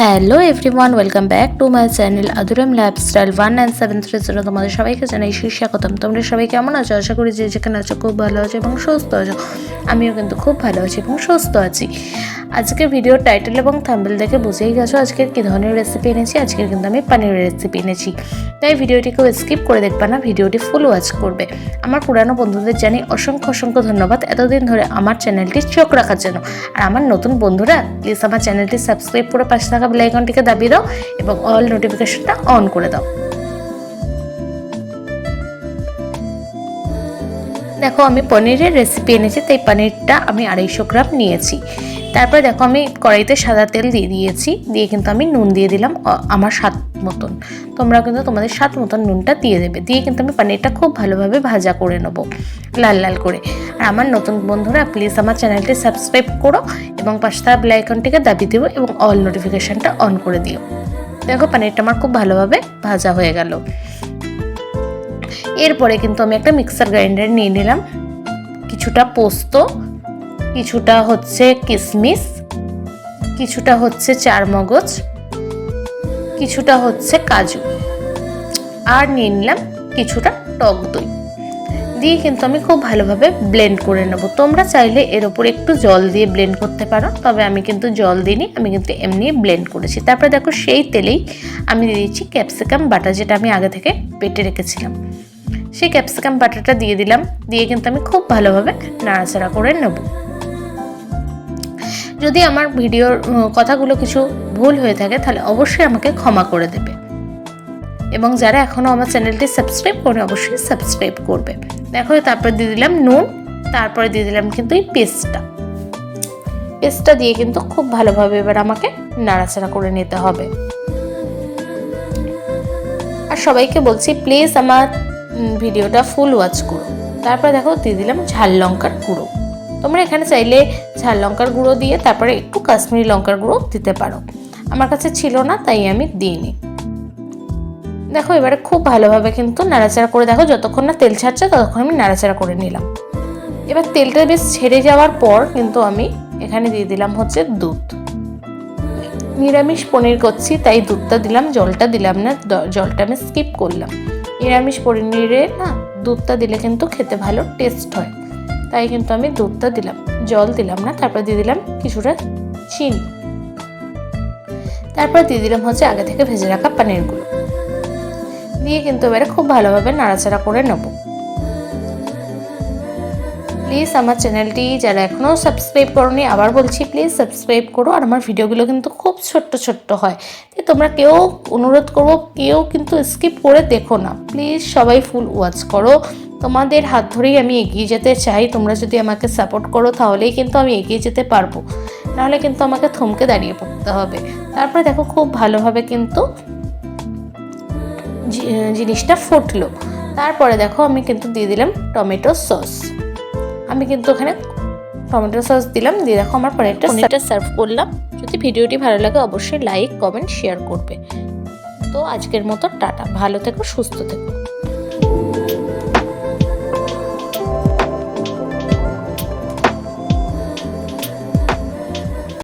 Hello everyone welcome back to my channel আদুরাম lifestyle one nine seven three zero তোমাদের সবাইকে জানাই সুস্বাগতম। তোমরা সবাই কেমন আছো? আশা করি যে যেখানে আছো খুব ভালো আছো এবং সুস্থ আছো। আমিও কিন্তু খুব ভালো আছি এবং সুস্থ আছি। আজকের ভিডিওর টাইটেল এবং থাম্বেল দেখে বুঝেই গেছো আজকের কী ধরনের রেসিপি এনেছি। আজকের কিন্তু আমি পানিরের রেসিপি এনেছি। তাই ভিডিওটিকেও স্কিপ করে দেখবে না ভিডিওটি ফুল ওয়াচ করবে। আমার পুরানো বন্ধুদের জানি অসংখ্য অসংখ্য ধন্যবাদ এতদিন ধরে আমার চ্যানেলটি চোখ রাখার জন্য। আর আমার নতুন বন্ধুরা প্লিজ আমার চ্যানেলটি সাবস্ক্রাইব করে পাশে থাকা বেল আইকনটিকে দাবিয়ে দাও এবং অল নোটিফিকেশনটা অন করে দাও। দেখো, আমি পনিরের রেসিপি এনেছি, তাই পনিরটা আমি আড়াইশো গ্রাম নিয়েছি। তারপরে দেখো, আমি কড়াইতে সাদা তেল দিয়ে দিয়েছি, দিয়ে কিন্তু আমি নুন দিয়ে দিলাম আমার স্বাদ মতন। তোমরা কিন্তু তোমাদের স্বাদ মতন নুনটা দিয়ে দেবে। দিয়ে কিন্তু আমি পনিরটা খুব ভালোভাবে ভাজা করে নেব, লাল লাল করে। আর আমার নতুন বন্ধুরা প্লিজ আমার চ্যানেলটি সাবস্ক্রাইব করো এবং পাশে আইকনটিকে দাবি দিও এবং অল নোটিফিকেশানটা অন করে দিও। দেখো, পনিরটা আমার খুব ভালোভাবে ভাজা হয়ে গেল। এরপরে কিন্তু আমি একটা মিক্সার গ্রাইন্ডার নিয়ে নিলাম। কিছুটা পোস্ত, কিছুটা হচ্ছে কিশমিশ কিছুটা হচ্ছে চারমগজ, কিছুটা হচ্ছে কাজু। আর নিয়ে নিলাম কিছুটা টক দই। দিয়ে কিন্তু আমি খুব ভালোভাবে ব্লেন্ড করে নেব। তোমরা চাইলে এর ওপর একটু জল দিয়ে ব্লেন্ড করতে পারো, তবে আমি কিন্তু জল দিইনি, আমি কিন্তু এমনি ব্লেন্ড করেছি। তারপরে দেখো সেই তেলেই আমি দিয়ে দিচ্ছি ক্যাপসিকাম বাটা যেটা আমি আগে থেকে পেটে রেখেছিলাম। সেই ক্যাপসিকাম বাটাটা দিয়ে দিলাম। দিয়ে কিন্তু আমি খুব ভালোভাবে নাড়াচাড়া করে নেব। যদি আমার ভিডিওর কথাগুলো কিছু ভুল হয়ে থাকে, তাহলে অবশ্যই আমাকে ক্ষমা করে দেবে। এবং যারা এখনও আমার চ্যানেলটি সাবস্ক্রাইব করে অবশ্যই সাবস্ক্রাইব করবে। দেখো, তারপর দিয়ে দিলাম নুন, তারপরে দিয়ে দিলাম কিন্তু এই পেস্টটা। পেস্টটা দিয়ে কিন্তু খুব ভালোভাবে এবার আমাকে নাড়াচাড়া করে নিতে হবে। আর সবাইকে বলছি প্লিজ আমার ভিডিওটা ফুল ওয়াচ করো। তারপরে দেখো, দিয়ে দিলাম ঝাল লঙ্কার গুঁড়ো। তোমরা এখানে চাইলে ঝাল লঙ্কার গুঁড়ো দিয়ে তারপরে একটু কাশ্মীরি লঙ্কার গুঁড়ো দিতে পারো। আমার কাছে ছিল না, তাই আমি দিইনি। দেখো, এবারে খুব ভালোভাবে কিন্তু নাড়াচাড়া করে দেখো, যতক্ষণ না তেল ছাড়ছে ততক্ষণ আমি নাড়াচাড়া করে নিলাম। এবার তেলটা বেশ ছেড়ে যাওয়ার পর কিন্তু আমি এখানে দিয়ে দিলাম হচ্ছে দুধ। নিরামিষ পনির করছি, তাই দুধটা দিলাম, জলটা দিলাম না জলটা আমি স্কিপ করলাম। নিরামিষ পনিরে না। দুধটা দিলে কিন্তু খেতে ভালো টেস্ট হয়। তাই কিন্তু আমি দুধটা দিলাম জল দিলাম না তারপর দিয়ে দিলাম কিছুটা চিনি। তারপর দিয়ে দিলাম হচ্ছে আগে থেকে ভেজে রাখা পানিরগুলো দিয়ে কিন্তু এবারে খুব ভালোভাবে নাড়াচাড়া করে নেব। প্লিজ আমার চ্যানেলটি যারা এখনও সাবস্ক্রাইব করোনি, আবার বলছি প্লিজ সাবস্ক্রাইব করো। আর আমার ভিডিওগুলো কিন্তু খুব ছোট্ট ছোট্ট হয়। তাই তোমরা কেউ অনুরোধ করব, কেউ কিন্তু স্কিপ করে দেখো না। প্লিজ সবাই ফুল ওয়াচ করো। তোমাদের হাত ধরেই আমি এগিয়ে যেতে চাই। তোমরা যদি আমাকে সাপোর্ট করো, তাহলেই কিন্তু আমি এগিয়ে যেতে পারব। নাহলে কিন্তু আমাকে থমকে দাঁড়িয়ে পড়তে হবে। তারপরে দেখো, খুব ভালোভাবে কিন্তু জিনিসটা ফুটলো। তারপরে দেখো, আমি কিন্তু দিয়ে দিলাম টমেটো সস আমি কিন্তু ওখানে টমেটো সস দিলাম। দিয়ে দেখো আমার পনিরটা পনিরটা সার্ভ করলাম। যদি ভিডিওটি ভালো লাগে অবশ্যই লাইক কমেন্ট শেয়ার করবে। তো আজকের মতো টাটা। ভালো থেকো সুস্থ থেকো।